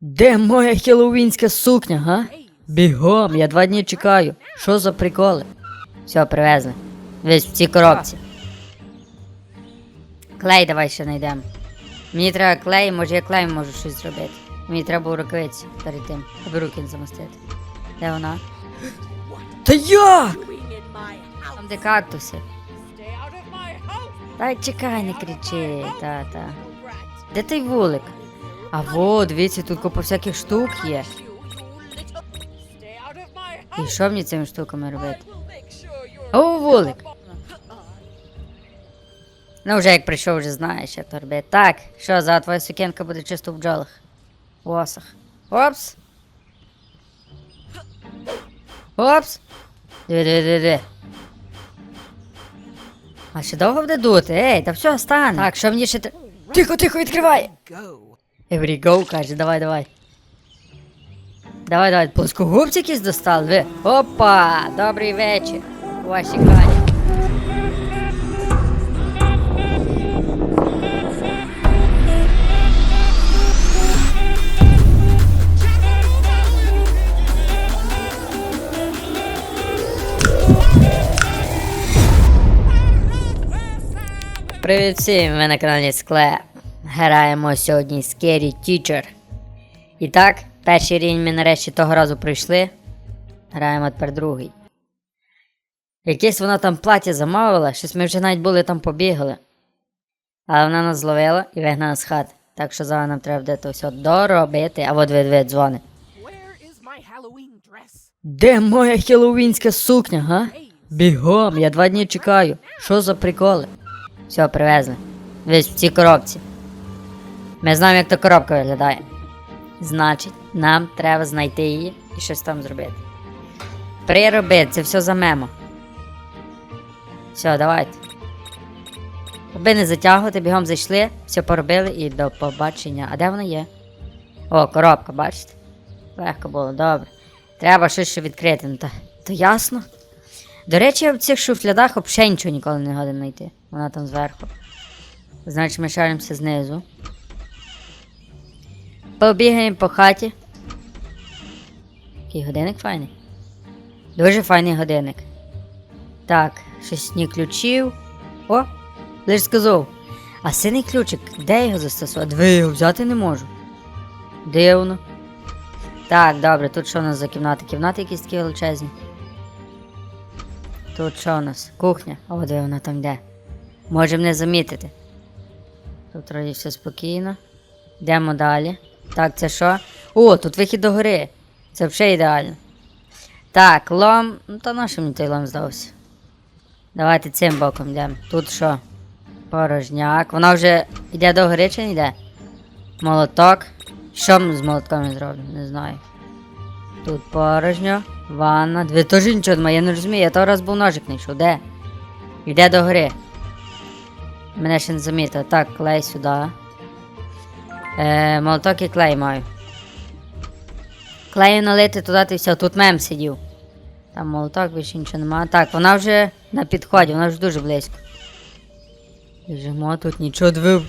Де моя хеллоуінська сукня, га? Бігом, я два дні чекаю. Що за приколи? Все, привезли. Весь в цій коробці. Клей давай ще знайдемо. Мені треба клей, може я клеєм можу щось зробити. Мені треба рукавиці перед тим, аби руки не замостити. Де вона? Та як? house. Там де кактуси. Та чекай, не кричи, та-та. Де той вулик? А во, дивіться, тут купа всяких штук є. І що мені цими штуками робити? О, вулик. Ну, вже як прийшов, вже знаєш, як то робити. Так, що, за твоя сукенка буде чисто в бджолах. Осах. Опс. Опс. Диви, диви, диви, диви. А ще довго буде дути? Ей, та все, стане. Так, що мені ще Тихо, тихо, відкривай. Every go, каже, давай, давай. Давай, давай, плоскогубці якісь достали, ви. Опа! Добрий вечір. У вашій хаті. Привіт всім, ви на каналі Скле. Граємо сьогодні Scary Teacher. І так, перший рівень ми нарешті того разу пройшли. Граємо тепер другий. Якесь вона там плаття замовила, щось ми вже навіть були там побігли. Але вона нас зловила і вигнала з хати. Так що зараз нам треба буде все доробити, а от ви дзвони. Де моя хеллоуінська сукня, га? Бігом, я два дні чекаю. Що за приколи? Все, привезли. Весь в цій коробці. Ми знаємо, як та коробка виглядає. Значить, нам треба знайти її і щось там зробити. Прироби, це все за мемо. Все, давайте. Аби не затягувати, бігом зайшли, все поробили і до побачення. А де вона є? О, коробка, бачите? Легко було, добре. Треба щось ще відкрити. Ну, та, то ясно. До речі, я в цих шуфлядах взагалі нічого ніколи не годен знайти. Вона там зверху. Значить, ми шаримося знизу. Побігаємо по хаті. Який годинник файний. Дуже файний годинник. Так, щось ні ключів. О! Лиш сказав. А синий ключик, де його застосувати? Диви, його взяти не можу. Дивно. Так, добре, тут що у нас за кімнати? Кімнати якісь такі величезні. Тут що у нас? Кухня. О, де вона там йде. Можемо не замітити. Тут вроді все спокійно. Йдемо далі. Так, це що? О, тут вихід до гори. Це взагалі ідеально. Так, лом. Ну то на що мені той лом здався? Давайте цим боком йдемо. Тут що? Порожняк. Вона вже йде до гори чи не йде? Молоток. Що ми з молотком зробимо? Не знаю. Тут порожньо, ванна. Дві теж нічого немає, я не розумію, я того раз був ножик не йшов. Де? Йде до гори. Мене ще не замітили. Так, клей сюди. Е, молоток і клей маю. Клею налити туди ти все, тут мем сидів. Там молоток більше нічого немає. Так, вона вже на підході, вона вже дуже близько. Біжимо, тут нічого двив.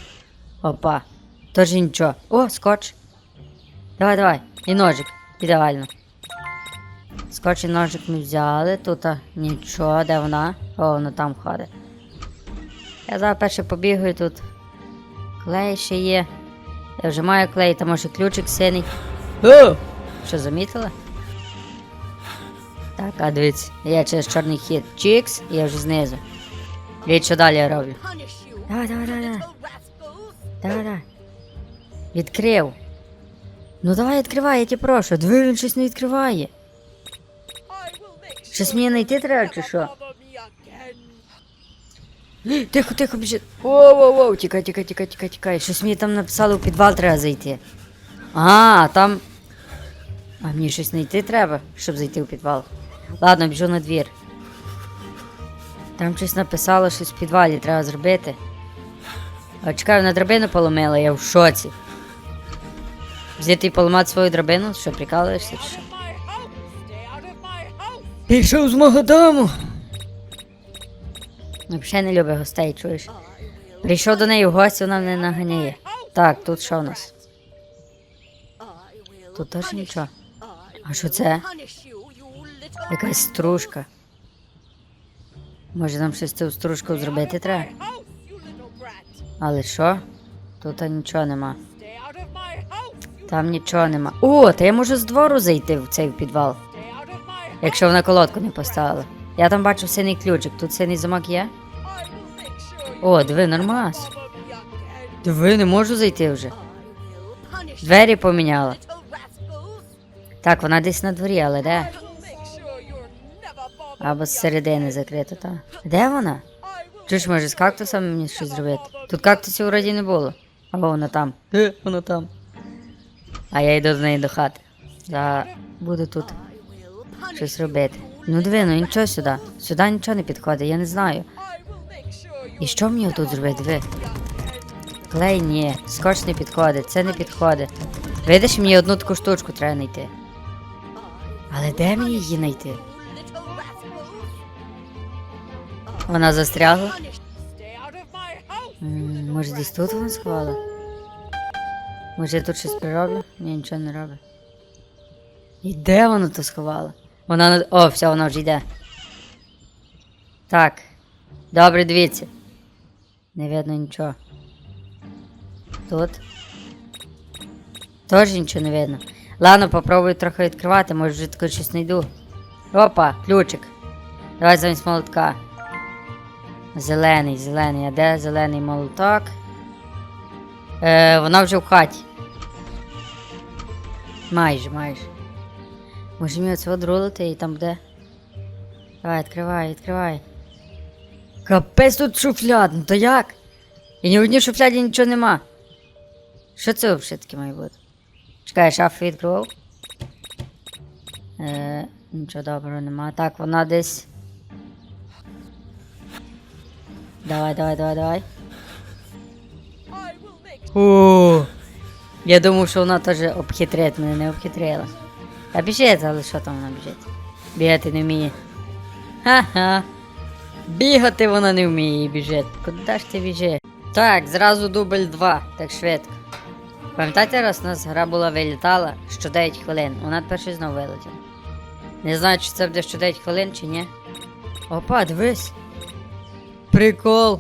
Опа. Тож нічого. О, скотч. Давай, давай. І ножик. Ідеально. Скотч і ножик ми взяли. Тут нічого, де вона? О, вона там ходить. Я зараз перше побігаю тут. Клей ще є. Я вже маю клей, там може ключик синий. О! Що замітила? Так, а дивіться, я через чорний хід. Чікс, я вже знизу. Дивіться, що далі я роблю. Давай, давай, давай, давай. Давай, давай. Відкрив. Ну давай відкривай, я тебе прошу. Диви, він щось не відкриває. Щось мені знайти треба чи що? Тихо, тихо, біжи. Воу, воу, воу, тікай, тікай, тікай, тікай, тікай. Щось мені там написали, у підвал треба зайти. А, там. А мені щось знайти треба, щоб зайти у підвал. Ладно, біжу на двір. Там щось написало, щось в підвалі треба зробити. А чекай, на драбину поломила, я в шоці. Взяти і поламати свою драбину, що прикалуєшся чи що? Пішов з мого дому. Взагалі не любить гостей, чуєш? Прийшов до неї в гості, вона мене наганяє. Так, тут що у нас? тут теж нічого. А що це? Якась стружка. Може нам щось з цією стружкою зробити треба? Але що? Тут нічого нема. Там нічого нема. О, та я можу з двору зайти в цей підвал, якщо вона колодку не поставила. Я там бачу синій ключик. Тут синій замок є? О, диви, нормас. Диви, не можу зайти вже. Двері поміняла. Так, вона десь на дворі, але де? Або з середини закрита, та. Де вона? Чи ж може з кактусами мені щось зробити? Тут кактусів вроді не було. Або вона там. Де вона там? А я йду до неї до хати. За... Буду тут щось робити. Ну диви, ну нічого сюди. Сюди нічого не підходить, я не знаю. І що мені тут зробити? Диви. Клей ні, скотч не підходить, це не підходить. Видиш, мені одну таку штучку треба знайти. Але де мені її знайти? Вона застрягла? Може десь тут вона сховала? Може я тут щось прироблю? Ні, нічого не роблю. І де вона то сховала? Вона на. О, все, вона вже йде. Так. Добре, дивіться. Не видно нічого. Тут. Теж нічого не видно. Ладно, попробую трохи відкривати, може вже таке щось знайду. Опа, ключик. Давай замість молотка. Зелений, зелений. А де зелений молоток? Е, вона вже в хаті. Майже, майже. Може мені оце одрулити і там буде. Давай, відкривай, відкривай. Капець тут шуфляд, ну то як? І ні в одній шуфляді нічого нема. Що це взагалі таке має бути? Чекай, шафу відкривав. Е, нічого доброго нема. Так, вона десь. Давай, давай, давай, давай. О, я думав, що вона теж обхитрить мене, не обхитрила. Та біжить, але що там вона біжить? Бігати не вміє. Ха-ха. Бігати вона не вміє і біжить. Куди ж ти біжиш? Так, зразу дубль 2, так швидко. Пам'ятаєте, раз у нас гра була вилітала що 9 хвилин, вона тепер щось знову вилетіла. Не знаю, чи це буде що 9 хвилин, чи ні. Опа, дивись. Прикол.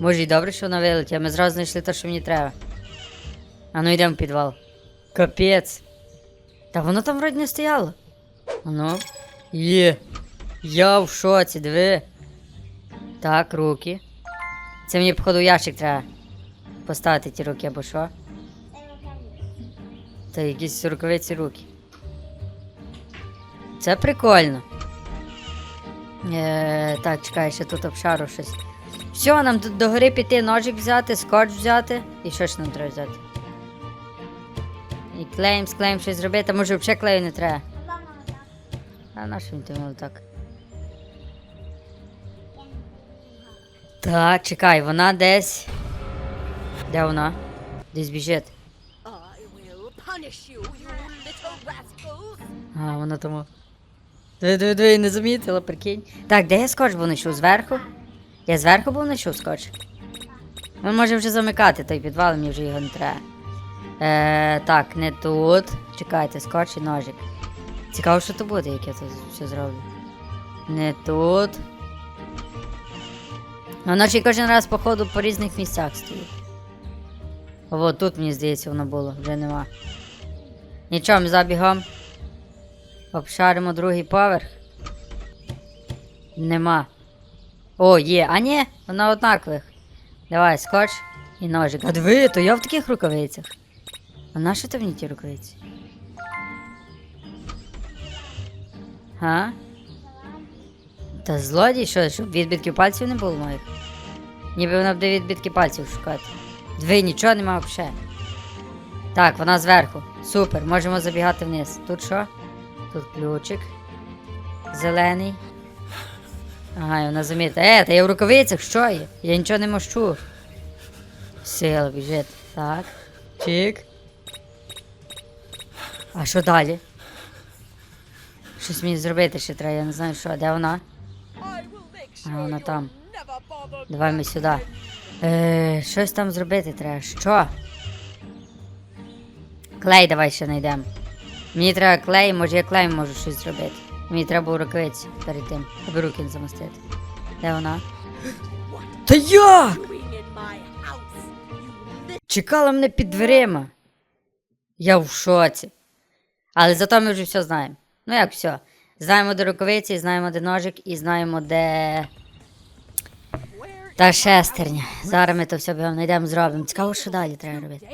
Може і добре, що вона вилетіла, ми зразу знайшли те, що мені треба. А ну йдемо в підвал. Капець. Та воно там вроді не стояло. Ну. Є. Я в шоці, диви. Так, руки. Це мені, походу, ящик треба поставити ті руки або що. Та якісь рукавиці руки. Це прикольно. Е, так, чекай, ще тут обшару щось. Все, нам тут до гори піти ножик взяти, скотч взяти. І що ж нам треба взяти? І клеєм, склеєм щось зробити, може взагалі клею не треба. А наш він тим так. Так, чекай, вона десь. Де вона? Десь біжить. А, вона тому. Диви, диви, диви, не замітила, прикинь. Так, де я скотч був знайшов? Зверху? Я зверху був знайшов скотч. Ми можемо вже замикати той підвал, мені вже його не треба. Е, так, не тут. Чекайте, скотч і ножик. Цікаво, що то буде, як я це все зроблю. Не тут. Воно ж і кожен раз, походу, по різних місцях стоїть. О, тут, мені здається, воно було, вже нема. Нічого, ми забігом. Обшаримо другий поверх. Нема. О, є. А ні, вона однакових. Давай, скотч і ножик. А диви, то я в таких рукавицях. А на що ти мені ті рукавиці? Га? Та злодій, що, щоб відбитків пальців не було моїх? Ніби вона буде відбитки пальців шукати. Диви, нічого нема взагалі. Так, вона зверху. Супер, можемо забігати вниз. Тут що? Тут ключик. Зелений. Ага, і вона замітила. Е, та я в рукавицях, що є? Я нічого не мощу. Сила біжить. Так. Чик. А що далі? Щось мені зробити ще треба, я не знаю що. Де вона? А, вона там. Давай ми сюди. Е, щось там зробити треба. Що? Клей давай ще знайдемо. Мені треба клей, може я клеєм можу щось зробити. Мені треба було рукавиці перед тим, аби руки не замостити. Де вона? Та як? Чекала мене під дверима. Я в шоці. Але зато ми вже все знаємо. Ну як все? Знаємо, де рукавиці, знаємо, де ножик і знаємо, де. Та шестерня. Зараз ми то все бігом знайдемо, зробимо. Цікаво, що далі треба робити.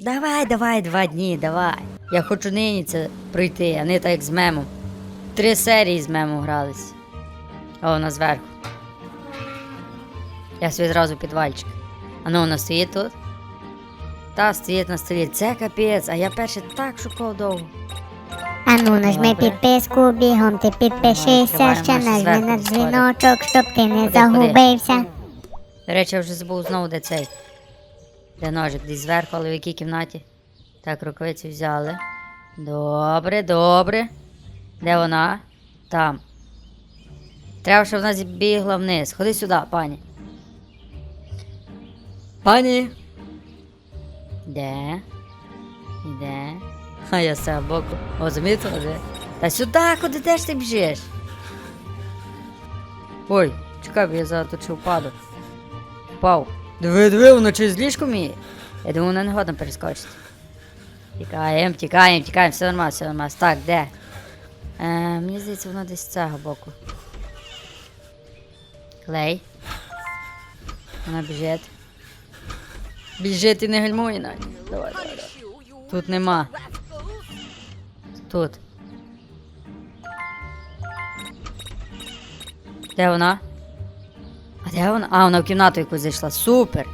Давай, давай, два дні, давай. Я хочу нині це пройти, а не так як з мемом. Три серії з мемом грались. О, вона зверху. Я собі зразу підвальчик. А ну вона стоїть тут. Та стоїть на столі. Це капець, а я перше так шукав довго. Ану, нажми Добре. підписку, бігом ти підпишися, відкриваємо ще наші нажми зверху на сходи. дзвіночок, щоб ти не Ходи, загубився. До речі, я вже забув знову, де цей. Де ножик, десь зверху, але в якій кімнаті. Так, рукавиці взяли. Добре, добре. Де вона? Там. Треба, щоб вона збігла вниз. Ходи сюди, пані. Пані. Де? Іде. А я з боку. О, замітила де? Та сюди, куди теж ти біжиш? Ой, чекай, бо я зараз тут ще впаду. Впав. Диви, диви, воно через ліжко вміє. Я думаю, вона не годна перескочити. Тікаємо, тікаємо, тікаємо, все нормально, все нормально. Так, де? Е, мені здається, воно десь з цього боку. Клей. Вона біжить. Біжить і не гальмує навіть. Давай, давай, давай. Тут нема. Тут. Де вона? А де вона? А, вона в кімнату якусь зайшла. Супер!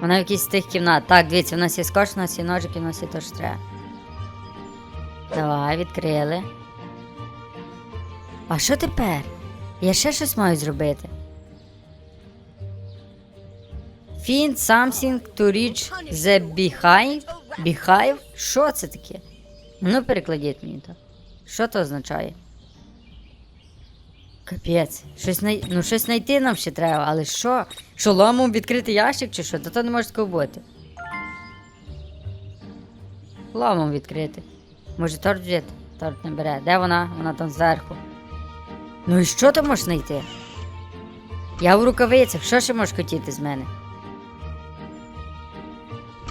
Вона в якійсь з тих кімнат. Так, дивіться, у нас є скотч, у нас є ножики, у нас є то, треба. Давай, відкрили. А що тепер? Я ще щось маю зробити. Find something to reach the behind. Behive? Що це таке? Ну, перекладіть мені то. Що то означає? Капець. Щось най... Ну, щось знайти нам ще треба, але що? Що ломом відкрити ящик чи що? Та то не може такого бути. Ломом відкрити. Може торт взяти? Торт не бере. Де вона? Вона там зверху. Ну і що ти можеш знайти? Я в рукавицях, що ще можеш хотіти з мене?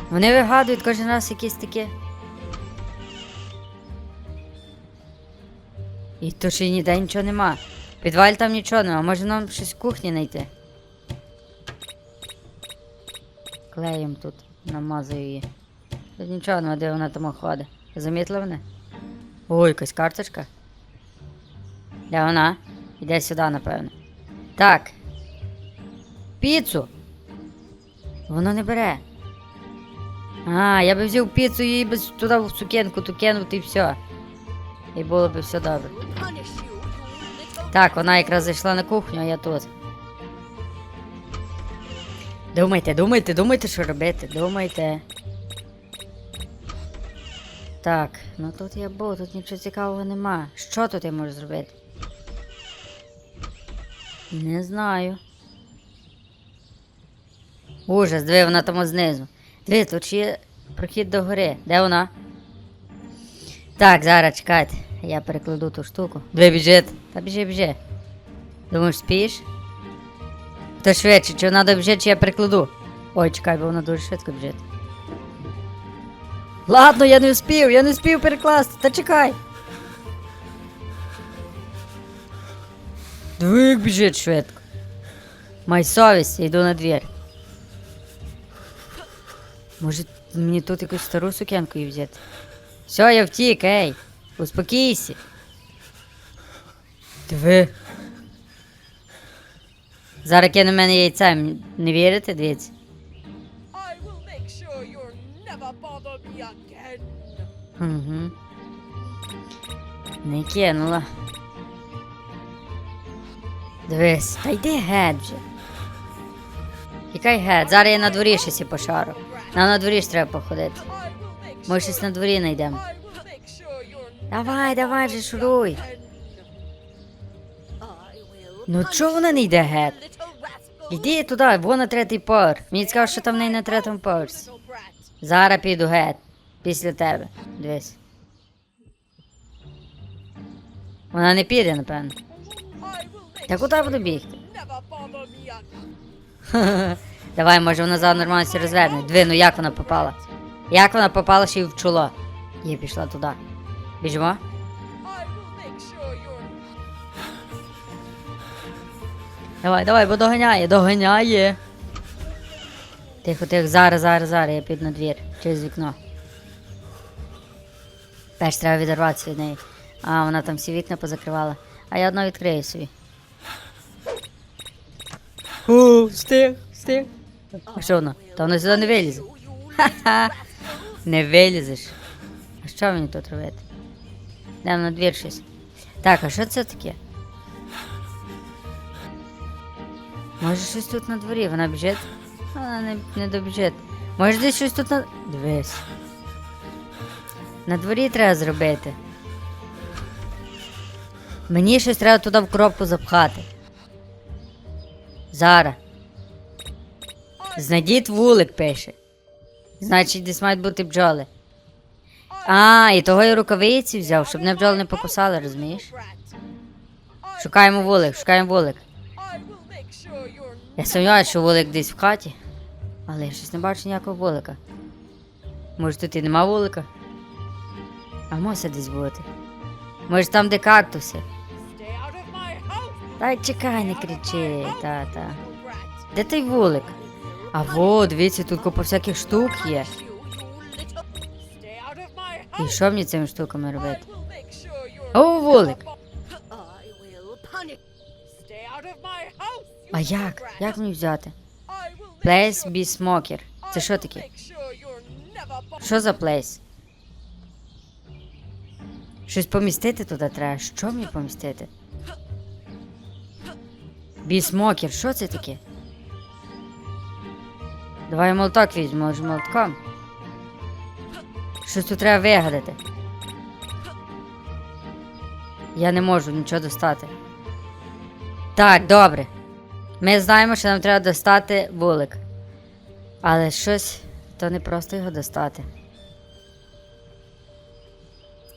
Вони вигадують кожен раз якісь такі. І то ще ніде нічого нема. В підвалі там нічого нема, може нам щось в кухні знайти. Клеєм тут намазую її. Тут нічого нема, де вона там ходить. Замітила мене? Ой, якась карточка. Де вона? Іде сюди, напевно. Так. Піцу. Воно не бере. А, я би взяв піцу і би туди в сукенку ту кинув і все. І було б все добре. Так, вона якраз зайшла на кухню, а я тут. Думайте, думайте, думайте, що робити. Думайте. Так, ну тут я був, тут нічого цікавого нема. Що тут я можу зробити? Не знаю. Ужас, диви, вона там знизу. Диви, тут є прохід до гори. Де вона? Так, зараз чекайте. Я перекладу ту штуку. Диви, біжить. Та біжи, біжи. Думаєш, спієш? То швидше, чи вона добіжить, чи я перекладу. Ой, чекай, бо вона дуже швидко біжить. Ладно, я не успів, я не успів перекласти, та чекай. Диви, як біжить швидко. Май совість, йду на двір. Може, мені тут якусь стару сукенку її взяти? Все, я втік, ей. Успокійся. Диви. Зараз кине мене яйцем. Не вірите, дивіться? Угу. Не кинула. Дивись, та йди геть вже. Тікай геть, зараз я на дворі щось пошару. Нам на дворі ж треба походити. Ми щось на дворі знайдемо. Давай, давай вже шуруй. Ну чого вона не йде геть? Іди туди, вон на третій поверх. Мені цікаво, що там в неї на третьому поверсі. Зараз піду геть. Після тебе. Дивись. Вона не піде, напевно. Та куди буду бігти? Давай, може вона зараз нормально розверне. Диви, ну як вона попала? Як вона попала ще й в чоло? Я пішла туди. Біжимо? Давай, давай, бо доганяє, доганяє. Тихо, тихо, зараз, зараз, зараз, я піду на двір через вікно. Перш треба відірватися від неї. А, вона там всі вікна позакривала. А я одно відкрию собі. У, встиг, встиг. А що воно? Та воно сюди не вилізе. Ха-ха. Не вилізеш. А що мені тут робити? Йдемо на двір щось. Так, а що це таке? Може щось тут на дворі, вона біжить? Вона не, не добіжить. Може десь щось тут на. Дивись. На дворі треба зробити. Мені щось треба туди в коробку запхати. Зараз. Знайдіть вулик, пише. Значить, десь мають бути бджоли. А, і того я рукавиці взяв, щоб не бджоли не покусали, розумієш? Шукаємо вулик, шукаємо вулик. Я сумніваюся, що вулик десь в хаті. Але я щось не бачу ніякого вулика. Може тут і нема вулика? А може десь бути. Може там, де кактуси. Та чекай, не кричи, та та. Де той вулик? А во, дивіться, тут купа всяких штук є. І що мені цими штуками робити? О, you А як? Як мені взяти? Place be smoker. Це що таке? Що за плейс? Щось помістити туди треба. Що мені помістити? Бісмокер, що це таке? Давай молоток візьму, може молотком. Щось тут треба вигадати. Я не можу нічого достати. Так, добре. Ми знаємо, що нам треба достати вулик. Але щось, то не просто його достати.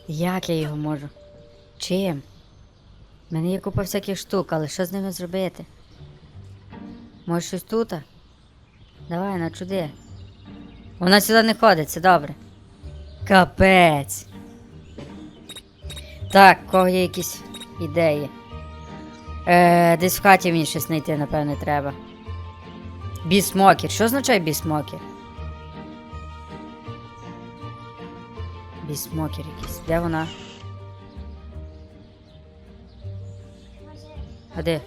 Як я його можу? Чим? У мене є купа всяких штук, але що з ними зробити? Може щось тут? Давай, начуди. Вона сюди не ходить, це добре. Капець. Так, в кого є якісь ідеї? Е, десь в хаті мені щось знайти, напевне, треба. Бісмокер. Що означає бісмокер? Бісмокер якийсь. Де вона? А де?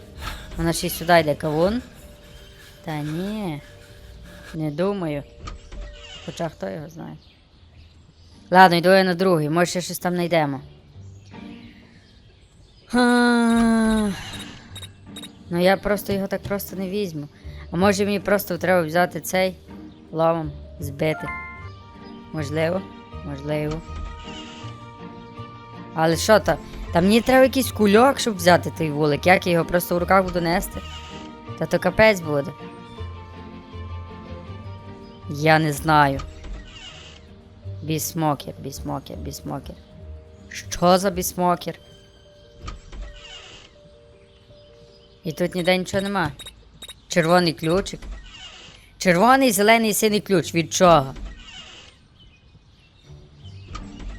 Вона ще й сюди йде кавун? Та ні. Не думаю. Хоча хто його знає. Ладно, йду я на другий, може ще щось там знайдемо. Ну я просто його так просто не візьму. А може мені просто треба взяти цей ломом, збити. Можливо, можливо. Але що то? Та мені треба якийсь кульок, щоб взяти той вулик. Як я його просто в руках буду нести? Та то капець буде. Я не знаю. Бісмокер, бісмокер, бісмокер. Що за бісмокер? І тут ніде нічого нема. Червоний ключик. Червоний, зелений і синій ключ. Від чого?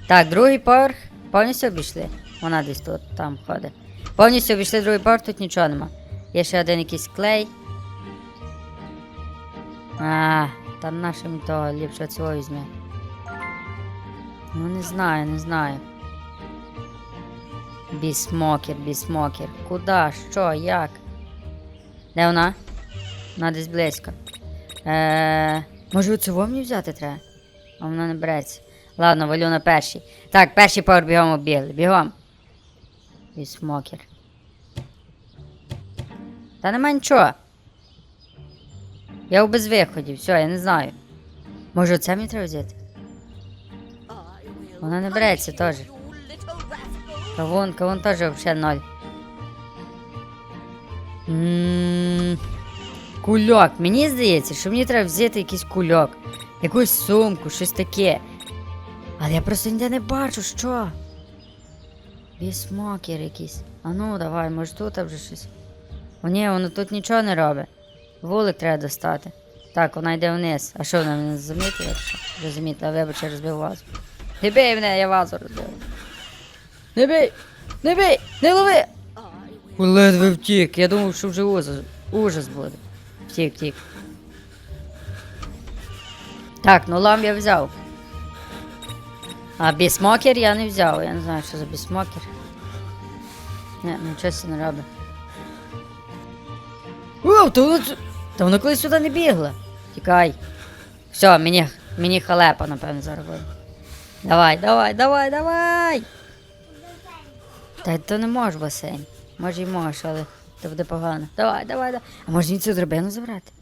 Так, другий поверх. Повністю обійшли. Вона десь тут там ходить. Повністю обійшли другий поверх, тут нічого нема. Є ще один якийсь клей. А, та нашим того ліпше цього візьме. Ну не знаю, не знаю. Бісмокер, бісмокер. Куда? Що? Як? Де вона? Вона десь близько. Е, може оцього мені взяти треба? А вона не береться. Ладно, валю на перший. Так, перший поверх бігом обігли. Бігом. Бісмокер. Та нема нічого. Я у безвиході, все, я не знаю. Може, оце мені треба взяти? Вона не береться теж. Кавун, кавун теж взагалі ноль. М, Кульок. Мені здається, що мені треба взяти якийсь кульок. Якусь сумку, щось таке. Але я просто ніде не бачу, що. Бісмокер якийсь. А ну, давай, може тут вже щось. О, ні, воно тут нічого не робить. Вулик треба достати. Так, вона йде вниз. А що вона мене замітила? чи що? Вже замітила, вибач, я розбив вазу. Не бий мене, я вазу розбив. Не бий! Не бий! Не лови! Ледве втік. Я думав, що вже ужас, ужас буде. Втік, втік. Так, ну лам я взяв. А бісмокер я не взяв. Я не знаю, що за бісмокер. Не, нічого не робить. О, то воно, та воно колись сюди не бігло. Тікай. Все, мені, мені халепа, напевно, зараз. Давай, давай, давай, давай. Та то не можеш басейн. Може й можеш, але це буде погано. Давай, давай, давай. А може він цю драбину забрати?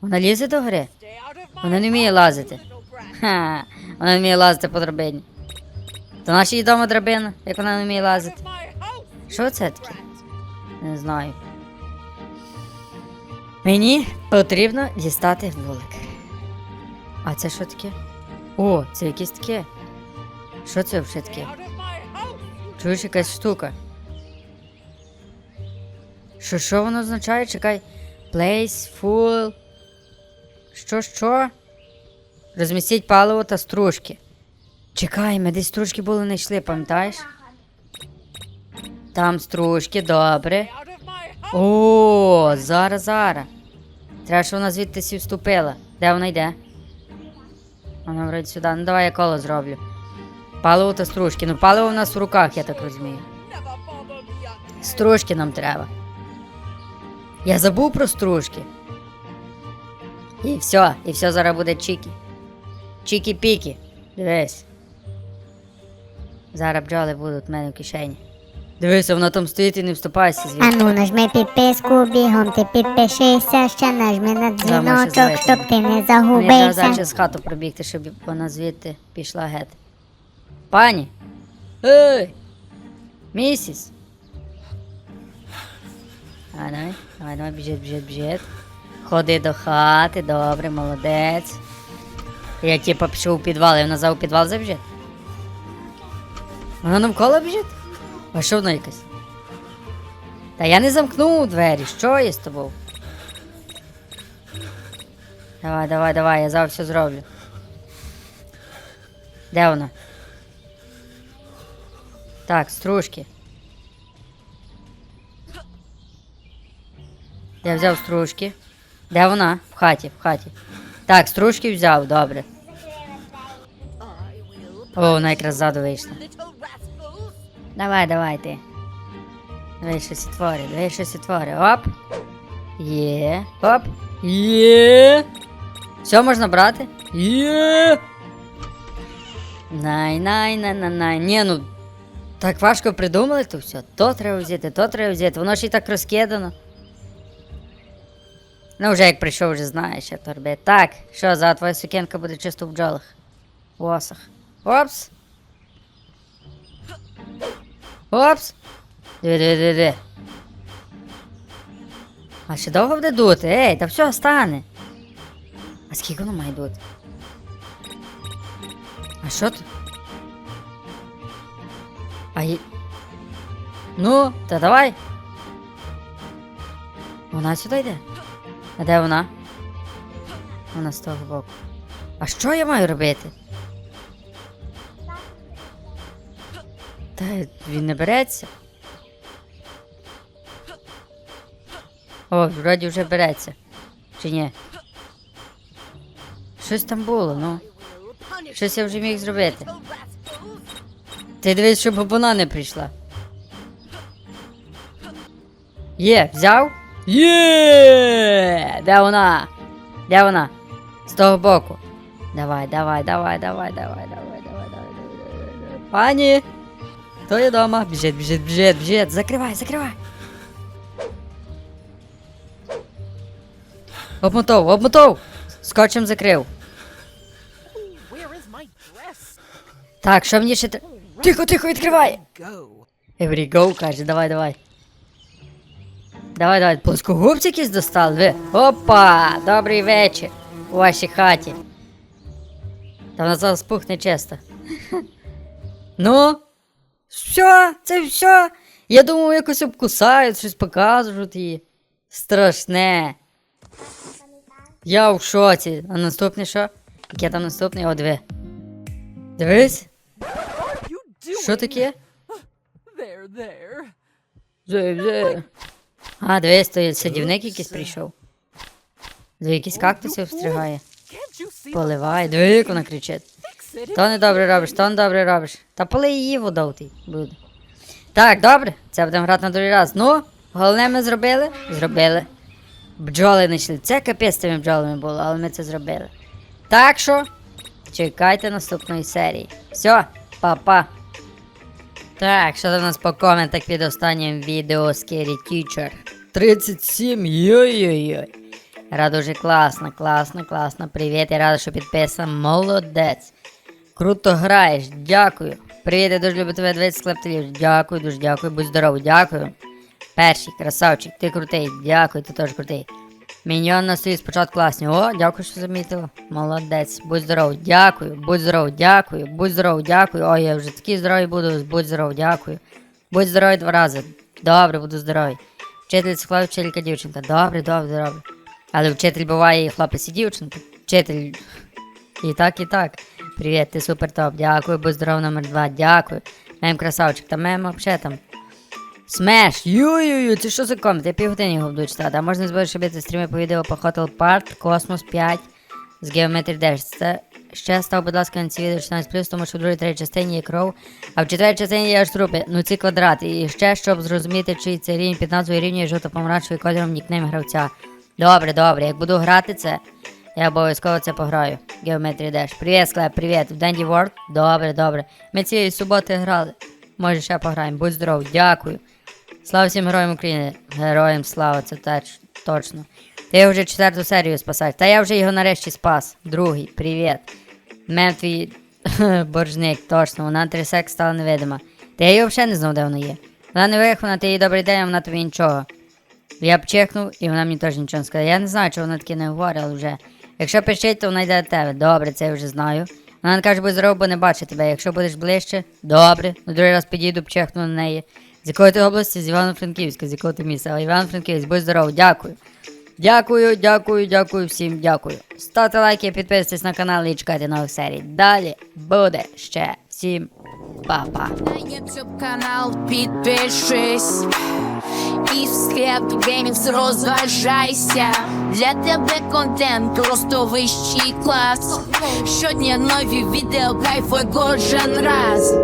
Вона лізе до my Вона не вміє лазити. Ха, вона не вміє лазити по драбині. То наша їй дома драбина, як вона не вміє лазити. Що це таке? Не знаю. Мені потрібно дістати вулик. А це що таке? О, це якесь таке. Що це взагалі таке? Чуєш якась штука. Що що воно означає? Чекай. Place full. Що що? Розмістіть паливо та стружки. Чекай, ми десь стружки були не йшли, пам'ятаєш? Там стружки, добре. О, зараз, зараз. Треба, щоб вона звідти сі вступила. Де вона йде? Вона вроді сюди. Ну давай я коло зроблю. Паливо та стружки. Ну паливо в нас в руках, я так розумію. Стружки нам треба. Я забув про стружки. І все, і все зараз буде чікі. Чікі-пікі. Дивись. Зараз бджоли будуть в мене в кишені. Дивися, вона там стоїть і не вступайся звідси. Ану, нажми підписку, бігом ти підпишися, ще нажми на дзвіночок, зайти. щоб ти не Мені треба зараз через хату пробігти, щоб вона звідти пішла геть. Пані! Ей! Місіс! Давай, давай, давай, давай, біжить, біжить, біжить. Ходи до хати, добре, молодець. Я типа пішов у підвал, і вона за у підвал забіжить. Вона навколо біжить? А що вона якась? Та я не замкнув двері, що є з тобою? Давай, давай, давай, я зараз все зроблю. Де вона? Так, стружки. Я взяв стружки. Де вона? В хаті, в хаті. Так, стружки взяв, добре. О, вона якраз ззаду вийшла. Давай, давай ти. Давай щось творі, давай щось творі. Оп. Є. Оп. Є. Все можна брати? Є. Най, най, най, най, най. Ні, ну. Так важко придумали то все. То треба взяти, то треба взяти. Воно ж і так розкидано. Ну, вже як прийшов, вже знаєш, як то робити. Так, що, за твоя сукенка буде чисто в бджолах. В осах. Опс. Опс. Диви, диви, диви, диви. А ще довго буде дути? Ей, та все стане. А скільки воно має дути? А що тут? А є... Ну, та давай. Вона сюди йде. А де вона? Вона з того боку. А що я маю робити? Він не береться. О, вроді вже береться. Чи ні? Щось там було, ну. Щось я вже міг зробити. Ти дивись, щоб вона не прийшла. Є, взяв? Є! Де вона? Де вона? З того боку. Давай, давай, давай, давай, давай, давай, давай, давай, давай, давай. Пані! Хто є дома? Біжить, біжить, біжить, біжить. Закривай, закривай. Обмотов, обмотов! Скотчем закрив. Так, що мені ще Тихо, тихо, відкривай! Every go, каже, давай, давай. Давай, давай, плоскогубці якісь достали, ви. Опа! Добрий вечір у вашій хаті. Та вона зараз пухне чисто. Ну? Що? Це все? Я думав, якось обкусають, щось покажуть їй. Страшне. Я в шоці. А наступне що? Яке там наступне? О, диви. Дивись? Що таке? А, дивись, то садівник якийсь прийшов. Диви, якісь кактуси встригає. Поливає, диви, як вона кричить. То не добре робиш, то не добре робиш. Та полий її водою ти буде. Так, добре, це будемо грати на другий раз. Ну, головне ми зробили? Зробили. Бджоли не йшли. Це капець тими бджолами було, але ми це зробили. Так що, чекайте наступної серії. Все, па-па. Так, що там у нас по коментах під останнім відео Scary Teacher? 37, йой-йой-йой. Рада дуже класно, класно, класно. Привіт, я рада, що підписан. Молодець. Круто граєш, дякую. Привіт, я дуже люблю тебе 20 склептелів. Дякую, дуже дякую, будь здоровий, дякую. Перший, красавчик, ти крутий, дякую, ти теж крутий. Міньйон на свій спочатку класні. О, дякую, що замітила. Молодець. Будь здоровий, дякую, будь здоровий, дякую, будь здоровий, дякую. Ой, я вже такий здоровий буду, будь здоровий, дякую. Будь здоровий два рази. Добре, буду здоровий. Вчительця хлопець, вчителька дівчинка. Добре, добре, добре. Але вчитель буває і хлопець і дівчинка. Вчитель. І так, і так. Привіт, ти супер топ. Дякую, будь здоров номер два. Дякую. Мем красавчик, та мем вообще там. Смеш! Ю-ю-ю, це що за комент? Я півгодини його буду читати. А можна збити шибити стріми по відео по Hotel Park, Космос 5 з Geometry Dash. Це ще став, будь ласка, на ці відео 16+, тому що в другій третій частині є кров, а в четвертій частині є аж трупи. Ну ці квадрати. І ще, щоб зрозуміти, чий це рівень під назвою рівня жовто-помаранчевий кольором нікнейм гравця. Добре, добре, як буду грати це, я обов'язково це пограю. Geometry Dash. Привіт, Склеп, привіт. В Dandy World? Добре, добре. Ми цієї суботи грали. Може ще пограємо. Будь здоров, дякую. Слава всім героям України. Героям слава, це теж точно. Ти вже четверту серію спасаєш. Та я вже його нарешті спас. Другий, привіт. Мем боржник, точно, вона трисек стала невидима. Та я її взагалі не знав, де вона є. Вона не вихована, ти їй добрий день, а вона тобі нічого. Я б чекнув, і вона мені теж нічого не сказала. Я не знаю, чи вона таке не говорить, але вже. Якщо пишіть, то вона йде до тебе. Добре, це я вже знаю. Вона каже, будь здоров, бо не бачить тебе. Якщо будеш ближче, добре. На другий раз підійду, чекну на неї. З якої ти області? З Івано-Франківська, з якого ти міста? А Івано-Франківськ, будь здоров, дякую. Дякую, дякую, дякую всім, дякую. Ставте лайки, підписуйтесь на канал і чекайте нових серій. Далі буде ще. Всім па-па. На YouTube канал підпишись і в склеп геймінг розважайся. Для тебе контент просто вищий клас. Щодня нові відео, кайфуй кожен раз.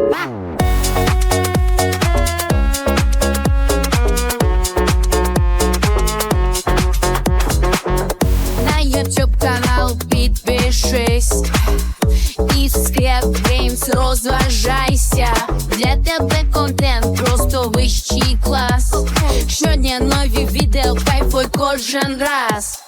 Канал підпишись і в Scrap геймс розважайся. Для тебе контент просто вищий клас. Щодня нові відео, кайфуй кожен раз.